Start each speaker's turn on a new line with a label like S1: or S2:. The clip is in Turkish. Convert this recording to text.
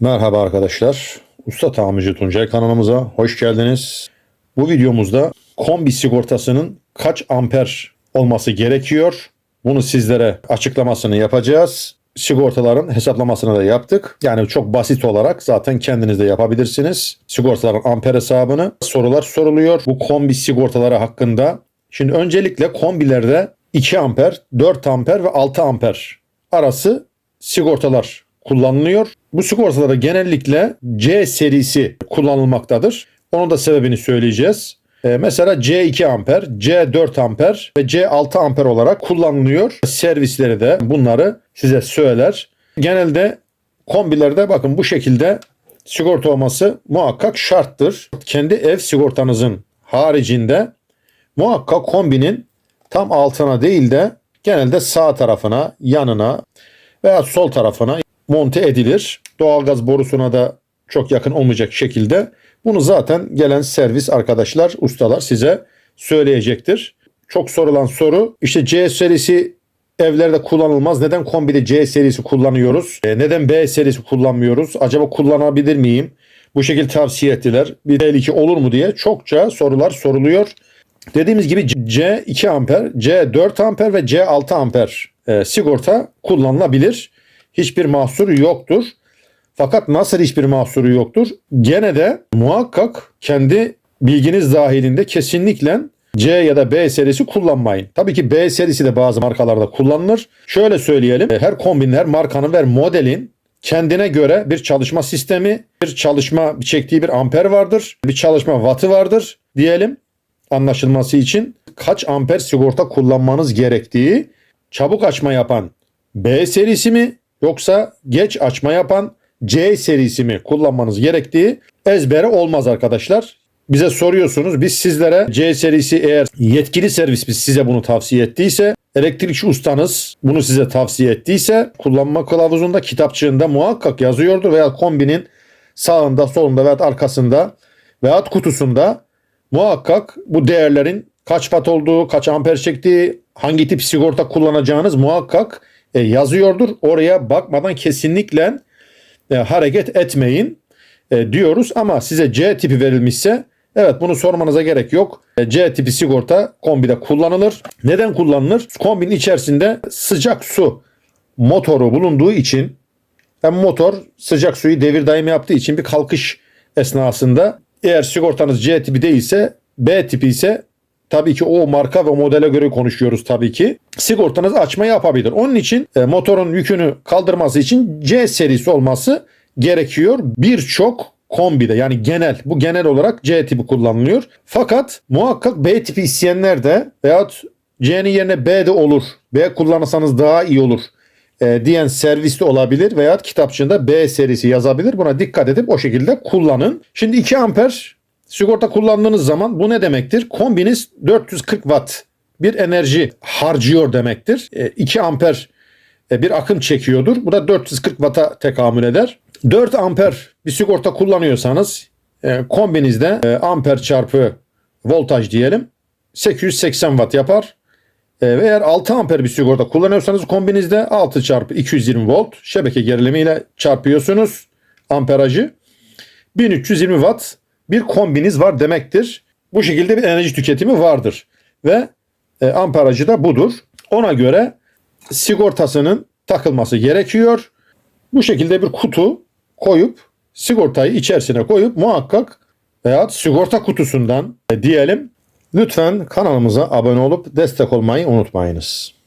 S1: Merhaba arkadaşlar. Usta Tamirci Tuncay kanalımıza hoş geldiniz. Bu videomuzda kombi sigortasının kaç amper olması gerekiyor? Bunu sizlere açıklamasını yapacağız. Sigortaların hesaplamasını da yaptık. Yani çok basit olarak zaten kendiniz de yapabilirsiniz. Sigortaların amper hesabını sorular soruluyor. Bu kombi sigortaları hakkında. Şimdi öncelikle kombilerde 2 amper, 4 amper ve 6 amper arası sigortalar kullanılıyor. Bu sigortalarda genellikle C serisi kullanılmaktadır. Onun da sebebini söyleyeceğiz. Ee, mesela C2 amper, C4 amper ve C6 amper olarak kullanılıyor. Servisleri de bunları size söyler. Genelde kombilerde bakın bu şekilde sigorta olması muhakkak şarttır. Kendi ev sigortanızın haricinde muhakkak kombinin tam altına değil de genelde sağ tarafına, yanına veya sol tarafına monte edilir. Doğalgaz borusuna da çok yakın olmayacak şekilde. Bunu zaten gelen servis arkadaşlar, ustalar size söyleyecektir. Çok sorulan soru işte C serisi evlerde kullanılmaz. Neden kombide C serisi kullanıyoruz? E, neden B serisi kullanmıyoruz? Acaba kullanabilir miyim? Bu şekilde tavsiye ettiler. Bir tehlike olur mu diye çokça sorular soruluyor. Dediğimiz gibi C 2 amper, C 4 amper ve C 6 amper e, sigorta kullanılabilir. Hiçbir mahsuru yoktur. Fakat nasıl hiçbir mahsuru yoktur? Gene de muhakkak kendi bilginiz dahilinde kesinlikle C ya da B serisi kullanmayın. Tabii ki B serisi de bazı markalarda kullanılır. Şöyle söyleyelim. Her kombinin, her markanın ve modelin kendine göre bir çalışma sistemi, bir çalışma çektiği bir amper vardır. Bir çalışma wattı vardır diyelim anlaşılması için. Kaç amper sigorta kullanmanız gerektiği çabuk açma yapan B serisi mi yoksa geç açma yapan C serisi mi kullanmanız gerektiği ezbere olmaz arkadaşlar. Bize soruyorsunuz. Biz sizlere C serisi eğer yetkili servis biz size bunu tavsiye ettiyse, elektrikçi ustanız bunu size tavsiye ettiyse kullanma kılavuzunda, kitapçığında muhakkak yazıyordur veya kombinin sağında, solunda veya arkasında veya kutusunda muhakkak bu değerlerin kaç watt olduğu, kaç amper çektiği, hangi tip sigorta kullanacağınız muhakkak e, yazıyordur. Oraya bakmadan kesinlikle e, hareket etmeyin e, diyoruz ama size C tipi verilmişse evet bunu sormanıza gerek yok. C tipi sigorta kombide kullanılır. Neden kullanılır? Kombinin içerisinde sıcak su motoru bulunduğu için hem motor sıcak suyu devir daim yaptığı için bir kalkış esnasında eğer sigortanız C tipi değilse B tipi ise tabii ki o marka ve modele göre konuşuyoruz tabii ki. Sigortanız açma yapabilir. Onun için e, motorun yükünü kaldırması için C serisi olması gerekiyor. Birçok kombide yani genel bu genel olarak C tipi kullanılıyor. Fakat muhakkak B tipi isteyenler de veyahut C'nin yerine B de olur. B kullanırsanız daha iyi olur e, diyen servis olabilir veya kitapçığında B serisi yazabilir. Buna dikkat edip o şekilde kullanın. Şimdi 2 amper sigorta kullandığınız zaman bu ne demektir? Kombiniz 440 watt bir enerji harcıyor demektir. E, 2 amper e, bir akım çekiyordur. Bu da 440 watt'a tekamül eder. 4 amper bir sigorta kullanıyorsanız e, kombinizde e, amper çarpı voltaj diyelim 880 watt yapar. E, ve eğer 6 amper bir sigorta kullanıyorsanız kombinizde 6 çarpı 220 volt şebeke gerilimiyle çarpıyorsunuz amperajı. 1320 watt bir kombiniz var demektir. Bu şekilde bir enerji tüketimi vardır. Ve e, amperajı da budur. Ona göre sigortasının takılması gerekiyor. Bu şekilde bir kutu koyup sigortayı içerisine koyup muhakkak veya sigorta kutusundan e, diyelim lütfen kanalımıza abone olup destek olmayı unutmayınız.